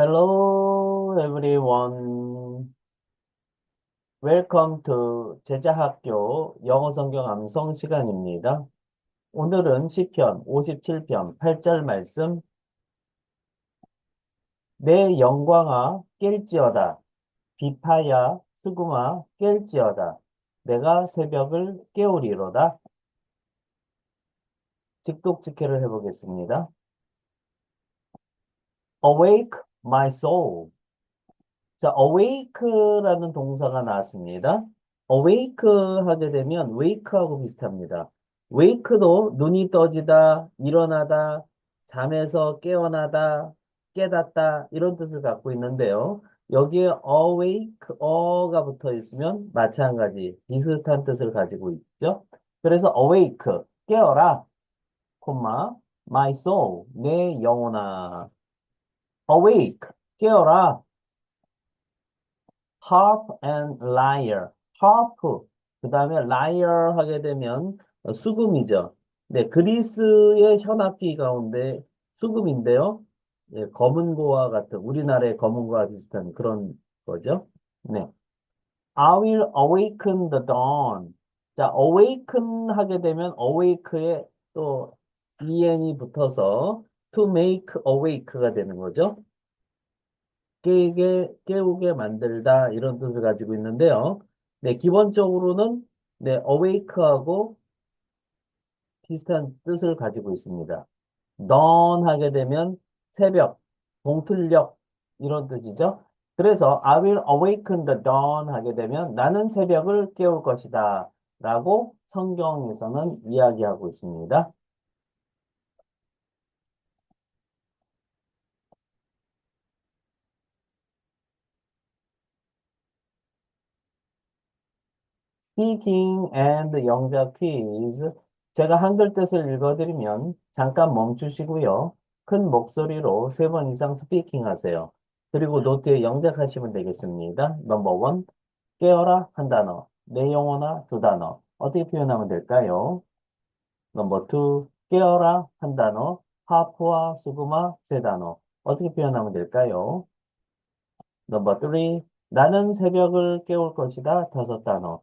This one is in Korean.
Hello everyone. Welcome to 제자학교 영어 성경 암송 시간입니다. 오늘은 시편 57편 8절 말씀 내 영광아 깰지어다 비파야 수금아 깰지어다 내가 새벽을 깨우리로다 직독 직해를 해보겠습니다. Awake my soul. 자, awake라는 동사가 나왔습니다. awake 하게 되면 wake하고 비슷합니다. wake도 눈이 떠지다, 일어나다, 잠에서 깨어나다, 깨닫다 이런 뜻을 갖고 있는데요. 여기에 awake, 어가 붙어 있으면 마찬가지 비슷한 뜻을 가지고 있죠. 그래서 awake, 깨어라, 콤마, my soul, 내 영혼아. Awake, 깨어라. harp and lyre, harp, 그 다음에 lyre 하게 되면 수금이죠. 네, 그리스의 현악기 가운데 수금인데요. 예, 검은고와 같은, 우리나라의 검은고와 비슷한 그런 거죠. 네. I will awaken the dawn. 자, awaken 하게 되면 awake에 또 en이 붙어서 to make awake가 되는 거죠. 깨게, 깨우게 만들다 이런 뜻을 가지고 있는데요. 네, 기본적으로는 네, awake하고 비슷한 뜻을 가지고 있습니다. dawn 하게 되면 새벽, 동틀녘 이런 뜻이죠. 그래서 I will awaken the dawn 하게 되면 나는 새벽을 깨울 것이다 라고 성경에서는 이야기하고 있습니다. Speaking and 영작 퀴즈. 제가 한글 뜻을 읽어드리면 잠깐 멈추시고요. 큰 목소리로 세 번 이상 스피킹 하세요. 그리고 노트에 영작하시면 되겠습니다. 넘버 원, 깨어라 한 단어, 내 영혼아 두 단어. 어떻게 표현하면 될까요? 넘버 투, 깨어라 한 단어, 하프와 수금아 세 단어. 어떻게 표현하면 될까요? 넘버 쓰리, 나는 새벽을 깨울 것이다 다섯 단어.